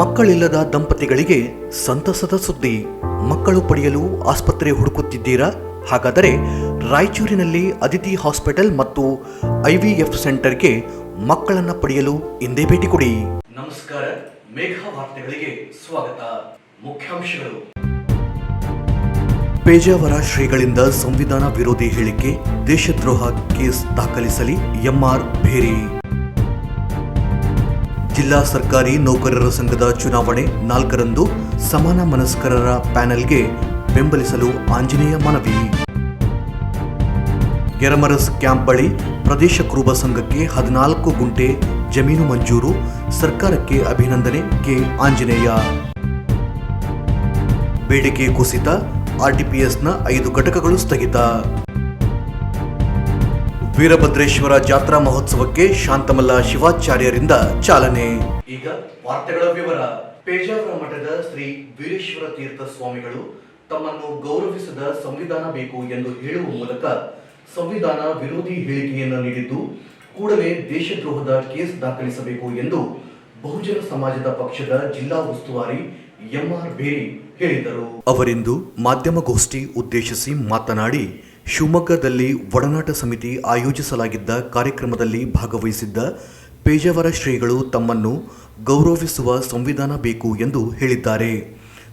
ಮಕ್ಕಳಿಲ್ಲದ ದಂಪತಿಗಳಿಗೆ ಸಂತಸದ ಸುದ್ದಿ. ಮಕ್ಕಳು ಪಡೆಯಲು ಆಸ್ಪತ್ರೆ ಹುಡುಕುತ್ತಿದ್ದೀರಾ? ಹಾಗಾದರೆ ರಾಯಚೂರಿನಲ್ಲಿ ಅದಿತಿ ಹಾಸ್ಪಿಟಲ್ ಮತ್ತು ಐವಿಎಫ್ ಸೆಂಟರ್ಗೆ ಮಕ್ಕಳನ್ನು ಪಡೆಯಲು ಹಿಂದೆ ಭೇಟಿ ಕೊಡಿ. ನಮಸ್ಕಾರ ಮೇಘ ವಾರ್ತೆಗಳಿಗೆ ಸ್ವಾಗತ. ಮುಖ್ಯಾಂಶಗಳು. ಪೇಜಾವರ ಶ್ರೀಗಳಿಂದ ಸಂವಿಧಾನ ವಿರೋಧಿ ಹೇಳಿಕೆ ದೇಶದ್ರೋಹ ಕೇಸ್ ದಾಖಲಿಸಲಿ ಎಂಆರ್ ಭೇರಿ. ಜಿಲ್ಲಾ ಸರ್ಕಾರಿ ನೌಕರರ ಸಂಘದ ಚುನಾವಣೆ ನಾಲ್ಕರಂದು ಸಮಾನ ಮನಸ್ಕರರ ಪ್ಯಾನೆಲ್ಗೆ ಬೆಂಬಲಿಸಲು ಆಂಜನೇಯ ಮನವಿ. ಗೆರಮರಸ್ ಕ್ಯಾಂಪ್ ಬಳಿ ಪ್ರದೇಶ ಕುರುಬ ಸಂಘಕ್ಕೆ ಹದಿನಾಲ್ಕು ಗುಂಟೆ ಜಮೀನು ಮಂಜೂರು, ಸರ್ಕಾರಕ್ಕೆ ಅಭಿನಂದನೆ ಕೆ. ಆಂಜನೇಯ. ಬೇಡಿಕೆ ಕುಸಿತ ಆರ್ಟಿಪಿಎಸ್ನ ಐದು ಘಟಕಗಳು ಸ್ಥಗಿತ. ವೀರಭದ್ರೇಶ್ವರ ಜಾತ್ರಾ ಮಹೋತ್ಸವಕ್ಕೆ ಶಾಂತಮಲ್ಲ ಶಿವಾಚಾರ್ಯರಿಂದ ಚಾಲನೆ. ಈಗ ವಾರ್ತೆಗಳ ವಿವರ. ಪೇಜಾವರ ಮಠದ ಶ್ರೀ ವೀರೇಶ್ವರ ತೀರ್ಥ ಸ್ವಾಮಿಗಳು ತಮ್ಮನ್ನು ಗೌರವಿಸದ ಸಂವಿಧಾನ ಬೇಕು ಎಂದು ಹೇಳುವ ಮೂಲಕ ಸಂವಿಧಾನ ವಿರೋಧಿ ಹೇಳಿಕೆಯನ್ನು ನೀಡಿದ್ದು, ಕೂಡಲೇ ದೇಶದ್ರೋಹದ ಕೇಸ್ ದಾಖಲಿಸಬೇಕು ಎಂದು ಬಹುಜನ ಸಮಾಜದ ಪಕ್ಷದ ಜಿಲ್ಲಾ ಉಸ್ತುವಾರಿ ಎಂಆರ್ ಬೇರಿ ಹೇಳಿದರು. ಅವರಿಂದು ಮಾಧ್ಯಮಗೋಷ್ಠಿ ಉದ್ದೇಶಿಸಿ ಮಾತನಾಡಿ ಶಿವಮೊಗ್ಗದಲ್ಲಿ ಒಡನಾಟ ಸಮಿತಿ ಆಯೋಜಿಸಲಾಗಿದ್ದ ಕಾರ್ಯಕ್ರಮದಲ್ಲಿ ಭಾಗವಹಿಸಿದ್ದ ಪೇಜಾವರ ಶ್ರೀಗಳು ತಮ್ಮನ್ನು ಗೌರವಿಸುವ ಸಂವಿಧಾನ ಬೇಕು ಎಂದು ಹೇಳಿದ್ದಾರೆ.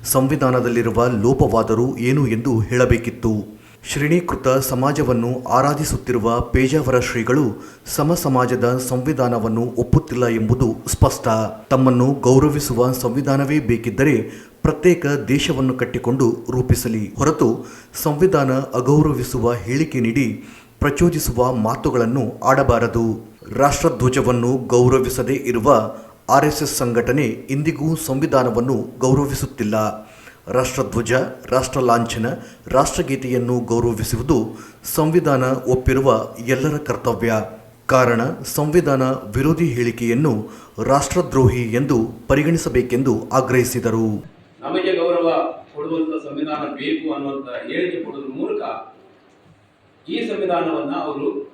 ಸಂವಿಧಾನದಲ್ಲಿರುವ ಲೋಪವಾದರೂ ಏನು ಎಂದು ಹೇಳಬೇಕಿತ್ತು? ಶ್ರೇಣೀಕೃತ ಸಮಾಜವನ್ನು ಆರಾಧಿಸುತ್ತಿರುವ ಪೇಜಾವರ ಶ್ರೀಗಳು ಸಮ ಸಮಾಜದ ಸಂವಿಧಾನವನ್ನು ಒಪ್ಪುತ್ತಿಲ್ಲ ಎಂಬುದು ಸ್ಪಷ್ಟ. ತಮ್ಮನ್ನು ಗೌರವಿಸುವ ಸಂವಿಧಾನವೇ ಬೇಕಿದ್ದರೆ ಪ್ರತ್ಯೇಕ ದೇಶವನ್ನು ಕಟ್ಟಿಕೊಂಡು ರೂಪಿಸಲಿ. ಹೊರತು ಸಂವಿಧಾನ ಅಗೌರವಿಸುವ ಹೇಳಿಕೆ ನೀಡಿ ಪ್ರಚೋದಿಸುವ ಮಾತುಗಳನ್ನು ಆಡಬಾರದು. ರಾಷ್ಟ್ರಧ್ವಜವನ್ನು ಗೌರವಿಸದೇ ಇರುವ ಆರ್ಎಸ್ಎಸ್ ಸಂಘಟನೆ ಇಂದಿಗೂ ಸಂವಿಧಾನವನ್ನು ಗೌರವಿಸುತ್ತಿಲ್ಲ. ರಾಷ್ಟ್ರಧ್ವಜ ರಾಷ್ಟ್ರ ಲಾಂಛನ ರಾಷ್ಟ್ರಗೀತೆಯನ್ನು ಗೌರವಿಸುವುದು ಸಂವಿಧಾನ ಒಪ್ಪಿರುವ ಎಲ್ಲರ ಕರ್ತವ್ಯ. ಕಾರಣ, ಸಂವಿಧಾನ ವಿರೋಧಿ ಹೇಳಿಕೆಯನ್ನು ರಾಷ್ಟ್ರದ್ರೋಹಿ ಎಂದು ಪರಿಗಣಿಸಬೇಕೆಂದು ಆಗ್ರಹಿಸಿದರು. ನಮಗೆ ಗೌರವ ಕೊಡುವಂತ ಸಂವಿಧಾನ ಬೇಕು ಅನ್ನುವಂತ ಹೇಳಿಕೆ ಕೊಡುವ ಮೂಲಕ ಈ ಸಂವಿಧಾನವನ್ನ ಅವರು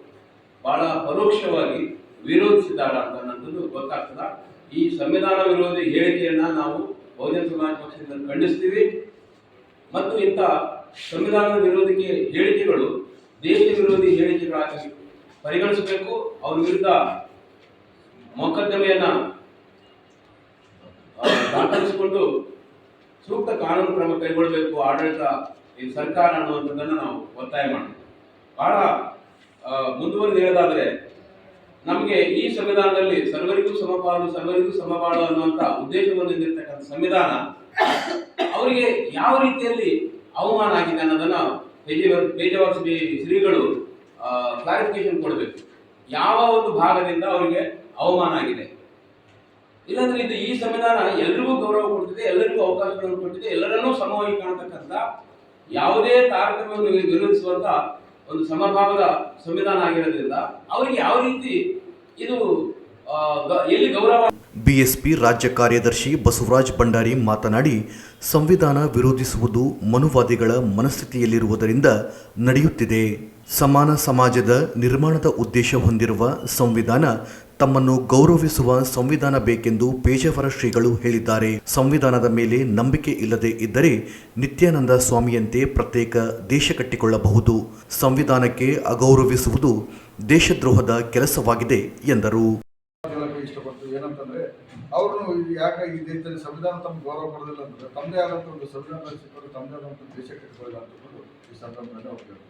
ಬಹಳ ಪರೋಕ್ಷವಾಗಿ ವಿರೋಧಿಸಿದ್ದಾರೆ ಅಂತ ಗೊತ್ತಾಗ್ತದ. ಈ ಸಂವಿಧಾನ ವಿರೋಧಿ ಹೇಳಿಕೆಯನ್ನ ನಾವು ಬಹುಜನ ಸಮಾಜ ಪಕ್ಷದಿಂದ ಖಂಡಿಸ್ತೀವಿ. ಮತ್ತು ಇಂಥ ಸಂವಿಧಾನದ ವಿರೋಧಿ ಹೇಳಿಕೆಗಳು ದೇಶ ವಿರೋಧಿ ಹೇಳಿಕೆಗಳಾಗಿ ಪರಿಗಣಿಸಬೇಕು. ಅವ್ರ ವಿರುದ್ಧ ಮೊಕದ್ದಮೆಯನ್ನ ದಾಖಲಿಸಿಕೊಂಡು ಸೂಕ್ತ ಕಾನೂನು ಕ್ರಮ ಕೈಗೊಳ್ಳಬೇಕು ಆಡಳಿತ, ಈ ಸರ್ಕಾರ ಅನ್ನುವಂಥದ್ದನ್ನು ನಾವು ಒತ್ತಾಯ ಮಾಡ್ತೀವಿ. ಬಹಳ ಮುಂದುವರೆದು ಹೇಳೋದಾದ್ರೆ ನಮಗೆ ಈ ಸಂವಿಧಾನದಲ್ಲಿ ಸರ್ವರಿಗೂ ಸಮಪಾಲು, ಸರ್ವರಿಗೂ ಸಮಬಾಳು ಅನ್ನುವಂತ ಉದ್ದೇಶವನ್ನು ಹೊಂದಿರತಕ್ಕಂಥ ಸಂವಿಧಾನ, ಅವರಿಗೆ ಯಾವ ರೀತಿಯಲ್ಲಿ ಅವಮಾನ ಆಗಿದೆ ಅನ್ನೋದನ್ನ ತೇಜವಾಸಿ ಶ್ರೀಗಳು ಕ್ಲಾರಿಫಿಕೇಶನ್ ಕೊಡಬೇಕು. ಯಾವ ಒಂದು ಭಾಗದಿಂದ ಅವರಿಗೆ ಅವಮಾನ ಆಗಿದೆ. ಇಲ್ಲಾಂದ್ರೆ ಇದು ಈ ಸಂವಿಧಾನ ಎಲ್ಲರಿಗೂ ಗೌರವ ಕೊಡ್ತಿದೆ ಎಲ್ಲರಿಗೂ ಅವಕಾಶಗಳನ್ನು ಕೊಟ್ಟಿದೆ ಎಲ್ಲರನ್ನೂ ಸಮವಾಗಿ ಕಾಣತಕ್ಕಂಥ ಯಾವುದೇ ತಾರತಮ್ಯವನ್ನು ವಿರೋಧಿಸುವಂತ ಒಂದು ಸಮಭಾವದ ಸಂವಿಧಾನ ಆಗಿರೋದ್ರಿಂದ, ಅವರಿಗೆ ಯಾವ ರೀತಿ ಇದು ಎಲ್ಲಿ ಗೌರವ ಬಿಎಸ್ಪಿ ರಾಜ್ಯ ಕಾರ್ಯದರ್ಶಿ ಬಸವರಾಜ್ ಭಂಡಾರಿ ಮಾತನಾಡಿ ಸಂವಿಧಾನ ವಿರೋಧಿಸುವುದು ಮನುವಾದಿಗಳ ಮನಸ್ಥಿತಿಯಲ್ಲಿರುವುದರಿಂದ ನಡೆಯುತ್ತಿದೆ. ಸಮಾನ ಸಮಾಜದ ನಿರ್ಮಾಣದ ಉದ್ದೇಶ ಹೊಂದಿರುವ ಸಂವಿಧಾನ ತಮ್ಮನ್ನು ಗೌರವಿಸುವ ಸಂವಿಧಾನ ಬೇಕೆಂದು ಪೇಜಾವರ ಶ್ರೀಗಳು ಹೇಳಿದ್ದಾರೆ. ಸಂವಿಧಾನದ ಮೇಲೆ ನಂಬಿಕೆ ಇಲ್ಲದೆ ಇದ್ದರೆ ನಿತ್ಯಾನಂದ ಸ್ವಾಮಿಯಂತೆ ಪ್ರತ್ಯೇಕ ದೇಶ ಕಟ್ಟಿಕೊಳ್ಳಬಹುದು. ಸಂವಿಧಾನಕ್ಕೆ ಅಗೌರವಿಸುವುದು ದೇಶದ್ರೋಹದ ಕೆಲಸವಾಗಿದೆ ಎಂದರು. ಅವರು ಯಾಕೆ ಈ ದೇಶದಲ್ಲಿ ಸಂವಿಧಾನ ಗೌರವ ತಮ್ಮದೇ ಒಂದು ಸಂವಿಧಾನ ತಮ್ಮದೇ ಆದಂಥ ದೇಶ ಈ ಸಂದರ್ಭದಲ್ಲಿ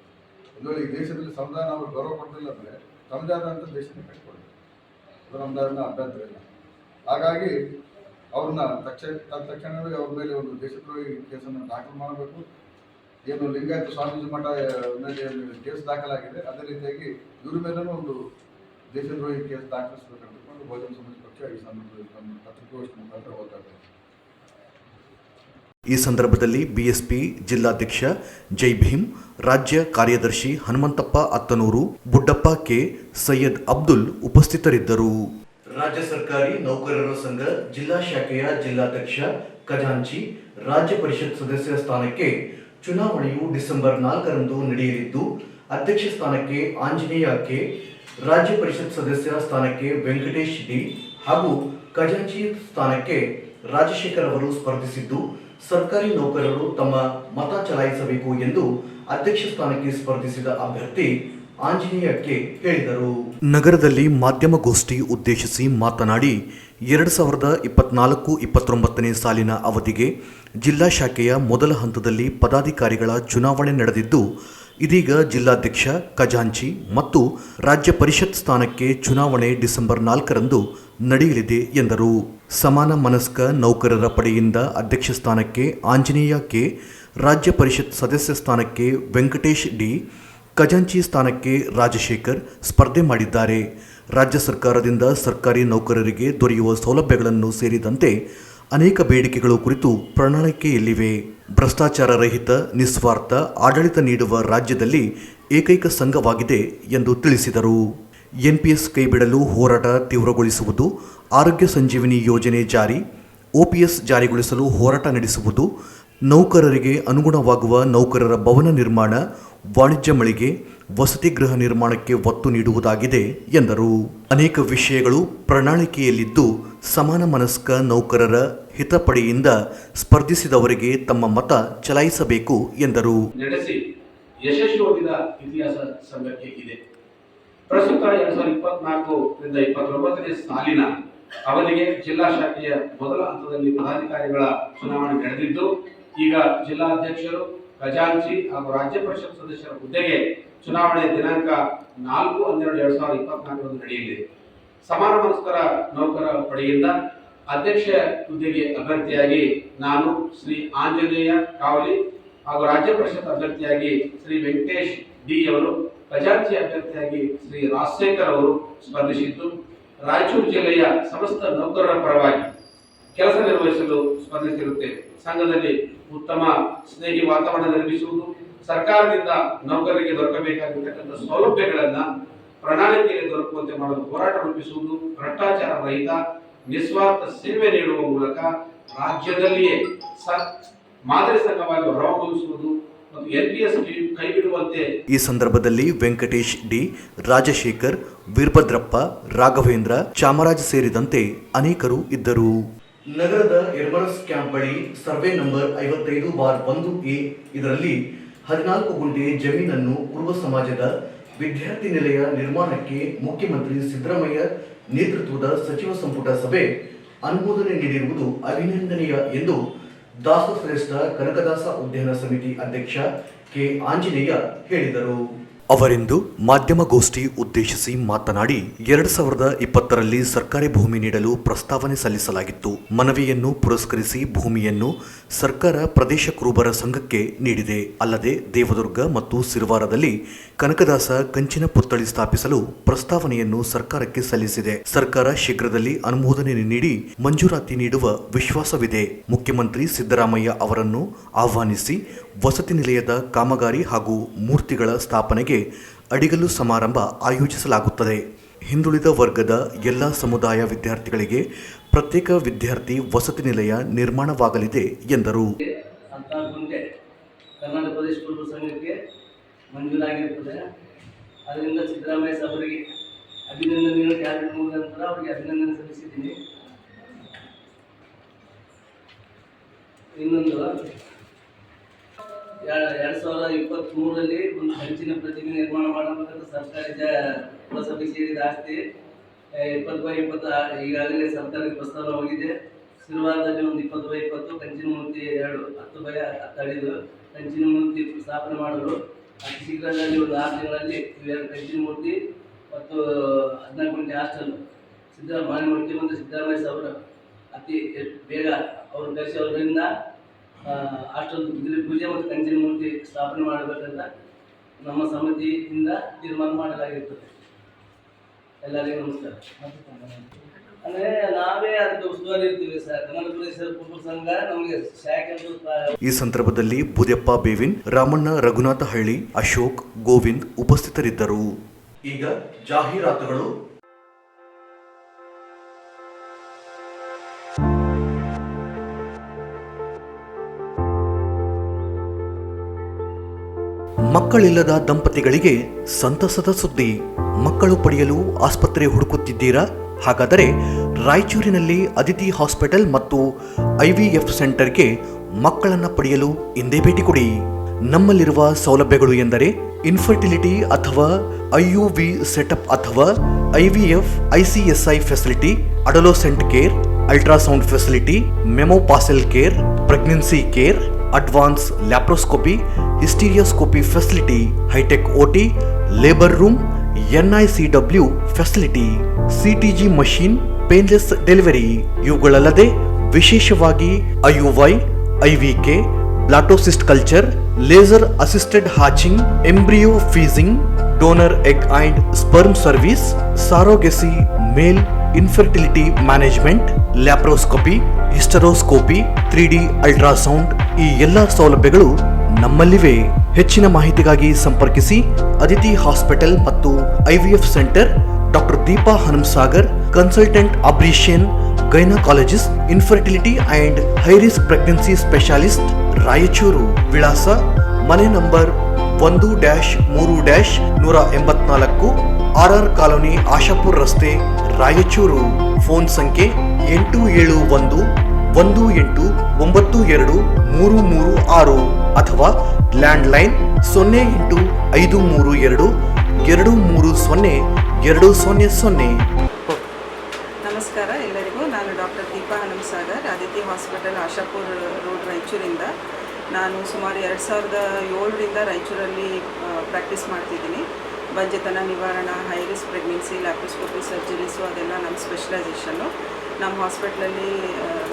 ಹೇಳ್ತಾರೆ ಈ ದೇಶದಲ್ಲಿ ಸಂವಿಧಾನ ಅವರು ಗೌರವ ಕೊಡಲಿಲ್ಲ ಅಂದರೆ ತಮ್ಮದೇ ಅಂತ ದೇಶನ ಕಟ್ಟಿಕೊಳ್ಳಿ ಅದು ನಮ್ದನ್ನ ಅಭ್ಯಂತರ ಇಲ್ಲ. ಹಾಗಾಗಿ ಅವ್ರನ್ನ ತಕ್ಷಣ ತಕ್ಷಣವೇ ಅವ್ರ ಮೇಲೆ ಒಂದು ದೇಶದ್ರೋಹಿ ಕೇಸನ್ನು ದಾಖಲು ಮಾಡಬೇಕು. ಏನು ಲಿಂಗಾಯತ ಸ್ವಾಮೀಜಿ ಮಠ ಮೇಲೆ ಕೇಸ್ ದಾಖಲಾಗಿದೆ. ಅದೇ ರೀತಿಯಾಗಿ ಇವ್ರ ಮೇಲೂ ಒಂದು ದೇಶದ್ರೋಹಿ ಕೇಸ್ ದಾಖಲಿಸಬೇಕಂತಕೊಂಡು ಬಹುಜನ ಸಮಾಜ ಪಕ್ಷ ಈ ಸಂದರ್ಭದಲ್ಲಿ ತಮ್ಮ ಪತ್ರಿಕೋಷ್ಠಿ ಮುಖಾಂತರ ಈ ಸಂದರ್ಭದಲ್ಲಿ ಬಿಎಸ್ಪಿ ಜಿಲ್ಲಾಧ್ಯಕ್ಷ ಜೈ ಭೀಮ್ ರಾಜ್ಯ ಕಾರ್ಯದರ್ಶಿ ಹನುಮಂತಪ್ಪ ಅತ್ತನೂರು, ಬುಡ್ಡಪ್ಪ ಕೆ ಸೈಯದ್ ಅಬ್ದುಲ್ ಉಪಸ್ಥಿತರಿದ್ದರು. ರಾಜ್ಯ ಸರ್ಕಾರಿ ನೌಕರರ ಸಂಘ ಜಿಲ್ಲಾ ಶಾಖೆಯ ಜಿಲ್ಲಾಧ್ಯಕ್ಷ ಖಜಾಂಚಿ, ರಾಜ್ಯ ಪರಿಷತ್ ಸದಸ್ಯ ಸ್ಥಾನಕ್ಕೆ ಚುನಾವಣೆಯು ಡಿಸೆಂಬರ್ ನಾಲ್ಕರಂದು ನಡೆಯಲಿದ್ದು, ಅಧ್ಯಕ್ಷ ಸ್ಥಾನಕ್ಕೆ ಆಂಜನೇಯ ಕೆ, ರಾಜ್ಯ ಪರಿಷತ್ ಸದಸ್ಯ ಸ್ಥಾನಕ್ಕೆ ವೆಂಕಟೇಶ್ ಡಿ ಹಾಗೂ ಖಜಾಂಚಿ ಸ್ಥಾನಕ್ಕೆ ರಾಜಶೇಖರ್ ಅವರು ಸ್ಪರ್ಧಿಸಿದ್ದು ಸರ್ಕಾರಿ ನೌಕರರು ತಮ್ಮ ಮತ ಚಲಾಯಿಸಬೇಕು ಎಂದು ಅಧ್ಯಕ್ಷ ಸ್ಥಾನಕ್ಕೆ ಸ್ಪರ್ಧಿಸಿದ ಅಭ್ಯರ್ಥಿ ಆಂಜನೇಯಕ್ಕೆ ಹೇಳಿದರು. ನಗರದಲ್ಲಿ ಮಾಧ್ಯಮಗೋಷ್ಠಿ ಉದ್ದೇಶಿಸಿ ಮಾತನಾಡಿ, ಎರಡು ಸಾವಿರದ ಇಪ್ಪತ್ನಾಲ್ಕು ಇಪ್ಪತ್ತೊಂಬತ್ತನೇ ಸಾಲಿನ ಅವಧಿಗೆ ಜಿಲ್ಲಾ ಶಾಖೆಯ ಮೊದಲ ಹಂತದಲ್ಲಿ ಪದಾಧಿಕಾರಿಗಳ ಚುನಾವಣೆ ನಡೆದಿದ್ದು, ಇದೀಗ ಜಿಲ್ಲಾಧ್ಯಕ್ಷ ಖಜಾಂಚಿ ಮತ್ತು ರಾಜ್ಯ ಪರಿಷತ್ ಸ್ಥಾನಕ್ಕೆ ಚುನಾವಣೆ ಡಿಸೆಂಬರ್ ನಾಲ್ಕರಂದು ನಡೆಯಲಿದೆ ಎಂದರು. ಸಮಾನ ಮನಸ್ಕ ನೌಕರರ ಪಡೆಯಿಂದ ಅಧ್ಯಕ್ಷ ಸ್ಥಾನಕ್ಕೆ ಆಂಜನೇಯ ಕೆ. ರಾಜ್ಯ ಪರಿಷತ್ ಸದಸ್ಯ ಸ್ಥಾನಕ್ಕೆ ವೆಂಕಟೇಶ್ ಡಿ. ಖಜಾಂಚಿ ಸ್ಥಾನಕ್ಕೆ ರಾಜಶೇಖರ್ ಸ್ಪರ್ಧೆ ಮಾಡಿದ್ದಾರೆ. ರಾಜ್ಯ ಸರ್ಕಾರದಿಂದ ಸರ್ಕಾರಿ ನೌಕರರಿಗೆ ದೊರೆಯುವ ಸೌಲಭ್ಯಗಳನ್ನು ಸೇರಿದಂತೆ ಅನೇಕ ಬೇಡಿಕೆಗಳು ಕುರಿತು ಪ್ರಣಾಳಿಕೆಯಲ್ಲಿವೆ ಭ್ರಷ್ಟಾಚಾರ ರಹಿತ, ನಿಸ್ವಾರ್ಥ ಆಡಳಿತ ನೀಡುವ ರಾಜ್ಯದಲ್ಲಿ ಏಕೈಕ ಸಂಘವಾಗಿದೆ ಎಂದು ತಿಳಿಸಿದರು. ಎನ್ಪಿಎಸ್ ಕೈಬಿಡಲು ಹೋರಾಟ ತೀವ್ರಗೊಳಿಸುವುದು, ಆರೋಗ್ಯ ಸಂಜೀವಿನಿ ಯೋಜನೆ ಜಾರಿ ಓಪಿಎಸ್ ಜಾರಿಗೊಳಿಸಲು ಹೋರಾಟ ನಡೆಸುವುದು, ನೌಕರರಿಗೆ ಅನುಗುಣವಾಗುವ ನೌಕರರ ಭವನ ನಿರ್ಮಾಣ, ವಾಣಿಜ್ಯ ಮಳಿಗೆ, ವಸತಿ ಗೃಹ ನಿರ್ಮಾಣಕ್ಕೆ ಒತ್ತು ನೀಡುವುದಾಗಿದೆ ಎಂದರು. ಅನೇಕ ವಿಷಯಗಳು ಪ್ರಣಾಳಿಕೆಯಲ್ಲಿದ್ದು ಸಮಾನ ಮನಸ್ಕ ನೌಕರರ ಹಿತಪಡೆಯಿಂದ ಸ್ಪರ್ಧಿಸಿದವರಿಗೆ ತಮ್ಮ ಮತ ಚಲಾಯಿಸಬೇಕು ಎಂದರು. ನಡೆಸಿ ಯಶಸ್ವಿ ಇತಿಹಾಸ ಸಂಘಕ್ಕೆ ಇದೆ. ಪ್ರಸ್ತುತ ಎರಡ್ ಸಾವಿರದ ಇಪ್ಪತ್ನಾಲ್ಕರಿಂದ ಇಪ್ಪತ್ತೊಂಬತ್ತನೇ ಸಾಲಿನ ಅವಧಿಗೆ ಜಿಲ್ಲಾ ಶಾಖೆಯ ಮೊದಲ ಹಂತದಲ್ಲಿ ಪದಾಧಿಕಾರಿಗಳ ಚುನಾವಣೆ ನಡೆದಿದ್ದು, ಈಗ ಜಿಲ್ಲಾಧ್ಯಕ್ಷರು, ಖಜಾಂಚಿ ಹಾಗೂ ರಾಜ್ಯ ಪರಿಷತ್ ಸದಸ್ಯರ ಹುದ್ದೆಗೆ ಚುನಾವಣೆ ದಿನಾಂಕ ನಾಲ್ಕು ಹನ್ನೆರಡು ಎರಡ್ ಸಾವಿರದ ಇಪ್ಪತ್ನಾಲ್ಕರಂದು ನಡೆಯಲಿದೆ. ಸಮಾನ ಮನಸ್ಕರ ನೌಕರ ಪಡೆಯಿಂದ ಅಧ್ಯಕ್ಷ ಹುದ್ದೆಗೆ ಅಭ್ಯರ್ಥಿಯಾಗಿ ನಾನು ಶ್ರೀ ಆಂಜನೇಯ ಕಾವಲಿ ಹಾಗೂ ರಾಜ್ಯ ಪರಿಷತ್ ಅಭ್ಯರ್ಥಿಯಾಗಿ ಶ್ರೀ ವೆಂಕಟೇಶ್ ಡಿ ಅವರು ಖಜಾಂಚಿ ಅಭ್ಯರ್ಥಿಯಾಗಿ ಶ್ರೀ ರಾಜಶೇಖರ್ ಅವರು ಸ್ಪರ್ಧಿಸಿದ್ದು ರಾಯಚೂರು ಜಿಲ್ಲೆಯ ಸಮಸ್ತ ನೌಕರರ ಪರವಾಗಿ ಕೆಲಸ ನಿರ್ವಹಿಸಲು ಸ್ಪರ್ಧಿಸಿರುತ್ತೇವೆ. ಸಂಘದಲ್ಲಿ ಉತ್ತಮ ಸ್ನೇಹಿ ವಾತಾವರಣ ನಿರ್ಮಿಸುವುದು, ಸರ್ಕಾರದಿಂದ ನೌಕರರಿಗೆ ದೊರಕಬೇಕಾಗಿರ್ತಕ್ಕಂಥ ಸೌಲಭ್ಯಗಳನ್ನು ಪ್ರಣಾಳಿಕೆಯಲ್ಲಿ ದೊರಕುವಂತೆ ಮಾಡಲು ಹೋರಾಟ ರೂಪಿಸುವುದು, ಭ್ರಷ್ಟಾಚಾರ ರಹಿತ, ನಿಸ್ವಾರ್ಥ ಸೇವೆ ನೀಡುವ ಮೂಲಕ ರಾಜ್ಯದಲ್ಲಿಯೇ ಮಾದರಿ ಸಂಘವಾಗಿ ಹೊರಹೊಮ್ಮಿಸುವುದು ಈ ಸಂದರ್ಭದಲ್ಲಿ ವೆಂಕಟೇಶ್ ಡಿ ರಾಜಶೇಖರ್ ವೀರಭದ್ರಪ್ಪ ರಾಘವೇಂದ್ರ ಚಾಮರಾಜ್ ಸೇರಿದಂತೆ ಅನೇಕರು ಇದ್ದರು. ನಗರದ ಎರ್ಬರ್ಸ್ ಕ್ಯಾಂಪ್ ಬಳಿ ಸರ್ವೆ ನಂಬರ್ ಐವತ್ತೈದು ಬಾರ್ ಒಂದು ಎ ಇದರಲ್ಲಿ ಹದಿನಾಲ್ಕು ಗುಂಟೆ ಜಮೀನನ್ನು ಪೂರ್ವ ಸಮಾಜದ ವಿದ್ಯಾರ್ಥಿ ನಿಲಯ ನಿರ್ಮಾಣಕ್ಕೆ ಮುಖ್ಯಮಂತ್ರಿ ಸಿದ್ದರಾಮಯ್ಯ ನೇತೃತ್ವದ ಸಚಿವ ಸಂಪುಟ ಸಭೆ ಅನುಮೋದನೆ ನೀಡಿರುವುದು ಅಭಿನಂದನೀಯ ಎಂದು ದಾಸಶ್ರೇಷ್ಠ ಕನಕದಾಸ ಉದ್ಯಾನ ಸಮಿತಿ ಅಧ್ಯಕ್ಷ ಕೆ. ಆಂಜನೇಯ ಹೇಳಿದರು. ಅವರಿಂದು ಮಾಧ್ಯಮಗೋಷ್ಠಿ ಉದ್ದೇಶಿಸಿ ಮಾತನಾಡಿ, ಎರಡು ಸಾವಿರದ ಇಪ್ಪತ್ತರಲ್ಲಿ ಸರ್ಕಾರಿ ಭೂಮಿ ನೀಡಲು ಪ್ರಸ್ತಾವನೆ ಸಲ್ಲಿಸಲಾಗಿತ್ತು. ಮನವಿಯನ್ನು ಪುರಸ್ಕರಿಸಿ ಭೂಮಿಯನ್ನು ಸರ್ಕಾರ ಪ್ರದೇಶ ಕುರುಬರ ಸಂಘಕ್ಕೆ ನೀಡಿದೆ. ಅಲ್ಲದೆ ದೇವದುರ್ಗ ಮತ್ತು ಸಿರ್ವಾರದಲ್ಲಿ ಕನಕದಾಸ ಕಂಚಿನ ಪುತ್ಥಳಿ ಸ್ಥಾಪಿಸಲು ಪ್ರಸ್ತಾವನೆಯನ್ನು ಸರ್ಕಾರಕ್ಕೆ ಸಲ್ಲಿಸಿದೆ. ಸರ್ಕಾರ ಶೀಘ್ರದಲ್ಲಿ ಅನುಮೋದನೆ ನೀಡಿ ಮಂಜೂರಾತಿ ನೀಡುವ ವಿಶ್ವಾಸವಿದೆ. ಮುಖ್ಯಮಂತ್ರಿ ಸಿದ್ದರಾಮಯ್ಯ ಅವರನ್ನು ಆಹ್ವಾನಿಸಿ ವಸತಿ ನಿಲಯದ ಕಾಮಗಾರಿ ಹಾಗೂ ಮೂರ್ತಿಗಳ ಸ್ಥಾಪನೆಗೆ ಅಡಿಗಲ್ಲು ಸಮಾರಂಭ ಆಯೋಜಿಸಲಾಗುತ್ತದೆ. ಹಿಂದುಳಿದ ವರ್ಗದ ಎಲ್ಲ ಸಮುದಾಯ ವಿದ್ಯಾರ್ಥಿಗಳಿಗೆ ಪ್ರತ್ಯೇಕ ವಿದ್ಯಾರ್ಥಿ ವಸತಿ ನಿಲಯ ನಿರ್ಮಾಣವಾಗಲಿದೆ ಎಂದರು. ಇನ್ನೊಂದು ಎರಡು ಸಾವಿರದ ಇಪ್ಪತ್ತ್ಮೂರರಲ್ಲಿ ಒಂದು ಕಂಚಿನ ಪ್ರತಿಮೆ ನಿರ್ಮಾಣ ಮಾಡಬೇಕಂತ ಸರ್ಕಾರಿ ಜ ಪುರಸಭೆ ಸೇರಿದ ಆಸ್ತಿ ಇಪ್ಪತ್ತು ಬೈ ಇಪ್ಪತ್ತು ಈಗಾಗಲೇ ಸರ್ಕಾರಕ್ಕೆ ಪ್ರಸ್ತಾವ ಹೋಗಿದೆ. ಸಿರುವಾರದಲ್ಲಿ ಒಂದು ಇಪ್ಪತ್ತು ಬೈ ಇಪ್ಪತ್ತು, ಕಂಚಿನ ಮೂರ್ತಿ ಎರಡು, ಹತ್ತು ಬೈ ಹತ್ತು ಅಡಿದು ಕಂಚಿನ ಮೂರ್ತಿ ಸ್ಥಾಪನೆ ಮಾಡಲು ಅತಿ ಶೀಘ್ರದಲ್ಲಿ ಒಂದು ಆರು ತಿಂಗಳಲ್ಲಿ ಇವೆರಡು ಕಂಚಿನ ಮೂರ್ತಿ ಮತ್ತು ಹದಿನಾಲ್ಕು ಗಂಟೆ ಹಾಸ್ಟೆಲ್ ಸಿದ್ದ ಮಾನ್ಯ ಮುಖ್ಯಮಂತ್ರಿ ಸಿದ್ದರಾಮಯ್ಯ ಅವರು ಅತಿ ಬೇಗ ಅವರು ಕರೆಸಿ ಅಷ್ಟೊಂದು ಗುದ್ದಲಿ ಪೂಜೆ ಮತ್ತು ಕಂಚಿನ ಮೂರ್ತಿ ಸ್ಥಾಪನೆ ಮಾಡಬೇಕಂತ ನಮ್ಮ ಸಮಿತಿಯಿಂದ ತೀರ್ಮಾನ ಮಾಡಲಾಗಿರ್ತದೆ. ಎಲ್ಲರಿಗೂ ನಮಸ್ಕಾರ. ಅಂದ್ರೆ ನಾವೇ ಅದಕ್ಕೆ ಉಸ್ತುವಾರಿ ಇರ್ತೀವಿ ಸರ್. ಕನ್ನಡ ಪ್ರದೇಶ ಕುಟುಂಬ ಸಂಘ ನಮಗೆ ಶಾಖೆ ಈ ಸಂದರ್ಭದಲ್ಲಿ ಬುದ್ಯಪ್ಪ ಬೇವಿನ್ ರಾಮಣ್ಣ ರಘುನಾಥ ಹಳ್ಳಿ ಅಶೋಕ್ ಗೋವಿಂದ್ ಉಪಸ್ಥಿತರಿದ್ದರು. ಈಗ ಜಾಹೀರಾತುಗಳು ಮಕ್ಕಳಿಲ್ಲದ ದಂಪತಿಗಳಿಗೆ ಸಂತಸದ ಸುದ್ದಿ. ಮಕ್ಕಳು ಪಡೆಯಲು ಆಸ್ಪತ್ರೆ ಹುಡುಕುತ್ತಿದ್ದೀರಾ? ಹಾಗಾದರೆ ರಾಯಚೂರಿನಲ್ಲಿ ಅದಿತಿ ಹಾಸ್ಪಿಟಲ್ ಮತ್ತು ಐವಿಎಫ್ ಸೆಂಟರ್ಗೆ ಮಕ್ಕಳನ್ನು ಪಡೆಯಲು ಇಂದೇ ಭೇಟಿ ಕೊಡಿ. ನಮ್ಮಲ್ಲಿರುವ ಸೌಲಭ್ಯಗಳು ಎಂದರೆ ಇನ್ಫರ್ಟಿಲಿಟಿ ಅಥವಾ ಐಯುವಿ ಸೆಟಪ್ ಅಥವಾ IVF, ICSI facility, adolescent care, ultrasound facility menopausal care, pregnancy care, advance laparoscopy hysteroscopy facility, hitech OT, labour room ಎನ್ಐಸಿಡಬ್ಲ್ಯೂ facility, CTG machine, painless delivery, ಇವುಗಳಲ್ಲದೆ ವಿಶೇಷವಾಗಿ IUI, IVK, blastocyst culture, laser assisted hatching, embryo freezing donor egg and sperm service surrogacy male infertility management, laparoscopy, hysteroscopy, three D ultrasound ಈ ಎಲ್ಲ ಸೌಲಭ್ಯಗಳು ನಮ್ಮಲ್ಲಿವೆ. ಹೆಚ್ಚಿನ ಮಾಹಿತಿಗಾಗಿ ಸಂಪರ್ಕಿಸಿ Aditi hospital ಮತ್ತು IVF centre, doctor Deepa Hanumasagar, consultant obstetrician, gynaecologist, infertility and high risk pregnancy specialist Raichur, ವಿಳಾಸ ಮನೆ ನಂಬರ್ ಒಂದು ಡ್ಯಾಶ್ ಮೂರು ಡ್ಯಾಶ್ ನೂರ ಎಂಬತ್ನಾಲ್ಕು ಆರ್ ಆರ್ ಕಾಲೋನಿ ಆಶಾಪುರ್ ರಸ್ತೆ, ರಾಯಚೂರು. ಫೋನ್ ಸಂಖ್ಯೆ ಎಂಟು ಏಳು ಒಂದು ಒಂದು ಎಂಟು ಒಂಬತ್ತು ಎರಡು ಮೂರು ಮೂರು ಆರು. ಅಥವಾ ಲ್ಯಾಂಡ್ಲೈನ್ ಸೊನ್ನೆ ಎಂಟು ಐದು ಮೂರು ಎರಡು ಎರಡು ಮೂರು ಸೊನ್ನೆ ಎರಡು ಸೊನ್ನೆ ಸೊನ್ನೆ. ನಮಸ್ಕಾರ, ಎಲ್ಲರಿಗೂ ನಾನು doctor Deepa Hanumasagar, Aditya hospital Ashapur road ರಾಯಚೂರಿಂದ. ನಾನು ಸುಮಾರು ಎರಡು ಸಾವಿರದ ಏಳರಿಂದ ರಾಯಚೂರಲ್ಲಿ ಪ್ರಾಕ್ಟೀಸ್ ಮಾಡ್ತಿದ್ದೀನಿ. ಬಂಜೆತನ ನಿವಾರಣಾ high risk pregnancy laparoscopy surgeries ಅದೆಲ್ಲ ನಮ್ಮ ಸ್ಪೆಷಲೈಸೇಷನ್ನು ನಮ್ಮ ಹಾಸ್ಪಿಟ್ಲಲ್ಲಿ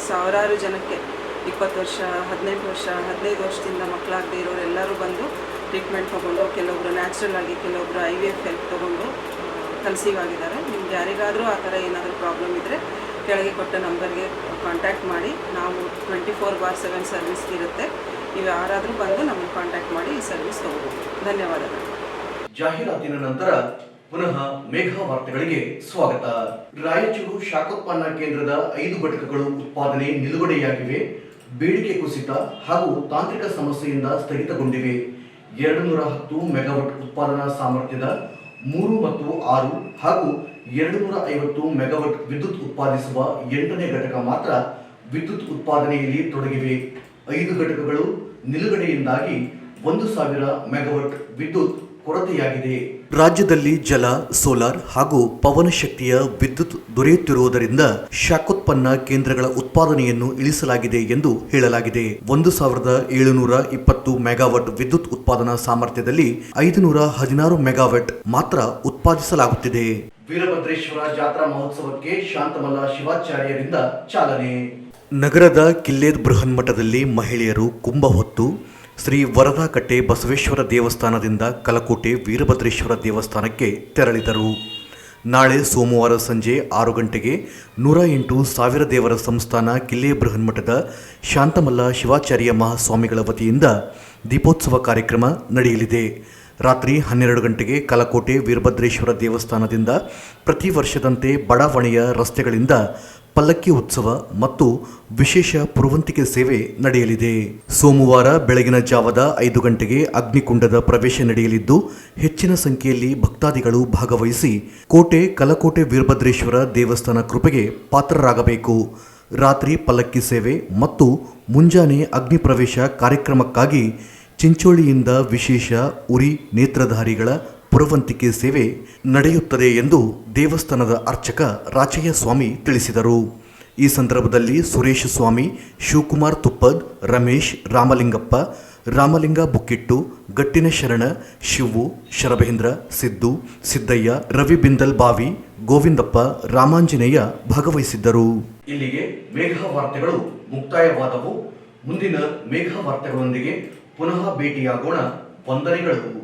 ಸಾವಿರಾರು ಜನಕ್ಕೆ ಇಪ್ಪತ್ತು ವರ್ಷ ಹದಿನೆಂಟು ವರ್ಷ, ಹದಿನೈದು ವರ್ಷದಿಂದ ಮಕ್ಕಳಾಗದೇ ಇರೋರೆಲ್ಲರೂ ಬಂದು ಟ್ರೀಟ್ಮೆಂಟ್ ತೊಗೊಂಡು ಕೆಲವೊಬ್ಬರು ನ್ಯಾಚುರಲ್ ಆಗಿ ಕೆಲವೊಬ್ಬರು ಐ ವಿ ಎಫ್ ಹೆಲ್ಪ್ ತೊಗೊಂಡು ಕನ್ಸೀವ್ ಆಗಿದ್ದಾರೆ ನಿಮ್ಗೆ ಯಾರಿಗಾದರೂ ಆ ಥರ ಏನಾದರೂ ಪ್ರಾಬ್ಲಮ್ ಇದ್ದರೆ ಕೆಳಗೆ ಕೊಟ್ಟ ನಂಬರ್ಗೆ ಕಾಂಟ್ಯಾಕ್ಟ್ ಮಾಡಿ. ನಾವು twenty four bar seven service ಇರುತ್ತೆ. ನೀವು ಯಾರಾದರೂ ಬಂದು ನಮಗೆ ಕಾಂಟ್ಯಾಕ್ಟ್ ಮಾಡಿ ಈ ಸರ್ವಿಸ್ ತೊಗೋಬೋದು. ಧನ್ಯವಾದಗಳು. ಜಾಹೀರಾತಿನ ನಂತರ ಪುನಃ ಮೇಘ ವಾರ್ತೆಗಳಿಗೆ ಸ್ವಾಗತ. ರಾಯಚೂರು ಶಾಖೋತ್ಪನ್ನ ಕೇಂದ್ರದ ಐದು ಘಟಕಗಳು ಉತ್ಪಾದನೆ ನಿಲುಗಡೆಯಾಗಿವೆ. ಬೇಡಿಕೆ ಕುಸಿತ ಹಾಗೂ ತಾಂತ್ರಿಕ ಸಮಸ್ಯೆಯಿಂದ ಸ್ಥಗಿತಗೊಂಡಿವೆ. ಎರಡು ನೂರ ಹತ್ತು ಮೆಗಾವಟ್ ಉತ್ಪಾದನಾ ಸಾಮರ್ಥ್ಯದ ಮೂರು ಮತ್ತು ಆರು ಹಾಗೂ ಎರಡು ನೂರ ಐವತ್ತು ಮೆಗಾವಟ್ ವಿದ್ಯುತ್ ಉತ್ಪಾದಿಸುವ ಎಂಟನೇ ಘಟಕ ಮಾತ್ರ ವಿದ್ಯುತ್ ಉತ್ಪಾದನೆಯಲ್ಲಿ ತೊಡಗಿವೆ. ಐದು ಘಟಕಗಳು ನಿಲುಗಡೆಯಿಂದಾಗಿ ಒಂದು ಸಾವಿರ ಮೆಗಾವಟ್ ವಿದ್ಯುತ್ ಕೊರತೆಯಾಗಿದೆ. ರಾಜ್ಯದಲ್ಲಿ ಜಲ ಸೋಲಾರ್ ಹಾಗೂ ಪವನ ಶಕ್ತಿಯ ವಿದ್ಯುತ್ ದೊರೆಯುತ್ತಿರುವುದರಿಂದ ಶಾಖೋತ್ಪನ್ನ ಕೇಂದ್ರಗಳ ಉತ್ಪಾದನೆಯನ್ನು ಇಳಿಸಲಾಗಿದೆ ಎಂದು ಹೇಳಲಾಗಿದೆ. ಒಂದು ಸಾವಿರದ ಏಳುನೂರ ಇಪ್ಪತ್ತು ಮೆಗಾವಾಟ್ ವಿದ್ಯುತ್ ಉತ್ಪಾದನಾ ಸಾಮರ್ಥ್ಯದಲ್ಲಿ ಐದುನೂರ ಹದಿನಾರು ಮೆಗಾವಾಟ್ ಮಾತ್ರ ಉತ್ಪಾದಿಸಲಾಗುತ್ತಿದೆ. ವೀರಭದ್ರೇಶ್ವರ ಜಾತ್ರಾ ಮಹೋತ್ಸವಕ್ಕೆ ಶಾಂತಮಲ್ಲ ಶಿವಾಚಾರ್ಯರಿಂದ ಚಾಲನೆ. ನಗರದ ಕಿಲ್ಲೇದ್ ಬೃಹನ್ಮಠದಲ್ಲಿ ಮಹಿಳೆಯರು ಕುಂಭ ಹೊತ್ತು ಶ್ರೀ ವರದಾಕಟ್ಟೆ ಬಸವೇಶ್ವರ ದೇವಸ್ಥಾನದಿಂದ ಕಲಕೋಟೆ ವೀರಭದ್ರೇಶ್ವರ ದೇವಸ್ಥಾನಕ್ಕೆ ತೆರಳಿದರು. ನಾಳೆ ಸೋಮವಾರ ಸಂಜೆ ಆರು ಗಂಟೆಗೆ ನೂರ ಎಂಟು ಸಾವಿರ ದೇವರ ಸಂಸ್ಥಾನ ಕಿಲ್ಲೆ ಬೃಹನ್ಮಠದ ಶಾಂತಮಲ್ಲ ಶಿವಾಚಾರ್ಯ ಮಹಾಸ್ವಾಮಿಗಳ ವತಿಯಿಂದ ದೀಪೋತ್ಸವ ಕಾರ್ಯಕ್ರಮ ನಡೆಯಲಿದೆ. ರಾತ್ರಿ ಹನ್ನೆರಡು ಗಂಟೆಗೆ ಕಲಕೋಟೆ ವೀರಭದ್ರೇಶ್ವರ ದೇವಸ್ಥಾನದಿಂದ ಪ್ರತಿ ವರ್ಷದಂತೆ ಬಡಾವಣೆಯ ರಸ್ತೆಗಳಿಂದ ಪಲ್ಲಕ್ಕಿ ಉತ್ಸವ ಮತ್ತು ವಿಶೇಷ ಪುರವಂತಿಕೆ ಸೇವೆ ನಡೆಯಲಿದೆ. ಸೋಮವಾರ ಬೆಳಗಿನ ಜಾವದ ಐದು ಗಂಟೆಗೆ ಅಗ್ನಿಕುಂಡದ ಪ್ರವೇಶ ನಡೆಯಲಿದ್ದು, ಹೆಚ್ಚಿನ ಸಂಖ್ಯೆಯಲ್ಲಿ ಭಕ್ತಾದಿಗಳು ಭಾಗವಹಿಸಿ ಕೋಟೆ ಕಲಕೋಟೆ ವೀರಭದ್ರೇಶ್ವರ ದೇವಸ್ಥಾನ ಕೃಪೆಗೆ ಪಾತ್ರರಾಗಬೇಕು. ರಾತ್ರಿ ಪಲ್ಲಕ್ಕಿ ಸೇವೆ ಮತ್ತು ಮುಂಜಾನೆ ಅಗ್ನಿ ಪ್ರವೇಶ ಕಾರ್ಯಕ್ರಮಕ್ಕಾಗಿ ಚಿಂಚೋಳಿಯಿಂದ ವಿಶೇಷ ಉರಿ ನೇತ್ರಧಾರಿಗಳ ಪುರವಂತಿಕೆ ಸೇವೆ ನಡೆಯುತ್ತದೆ ಎಂದು ದೇವಸ್ಥಾನದ ಅರ್ಚಕ ರಾಚಯ್ಯ ಸ್ವಾಮಿ ತಿಳಿಸಿದರು. ಈ ಸಂದರ್ಭದಲ್ಲಿ ಸುರೇಶ್ ಸ್ವಾಮಿ, ಶಿವಕುಮಾರ್ ತುಪ್ಪದ್, ರಮೇಶ್ ರಾಮಲಿಂಗಪ್ಪ, ರಾಮಲಿಂಗ ಬುಕ್ಕಿಟ್ಟು ಗಟ್ಟಿನ ಶರಣ ಶಿವು, ಶರಭೇಂದ್ರ, ಸಿದ್ದು, ಸಿದ್ದಯ್ಯ, ರವಿ ಬಿಂದಲ್ ಬಾವಿ, ಗೋವಿಂದಪ್ಪ, ರಾಮಾಂಜನೇಯ ಭಾಗವಹಿಸಿದ್ದರು. ಇಲ್ಲಿಗೆ ಮೇಘ ವಾರ್ತೆಗಳು ಮುಕ್ತಾಯವಾದವು. ಮುಂದಿನ ಮೇಘ ವಾರ್ತೆಗಳೊಂದಿಗೆ ಪುನಃ ಭೇಟಿಯಾಗೋಣ. ವಂದನೆಗಳು.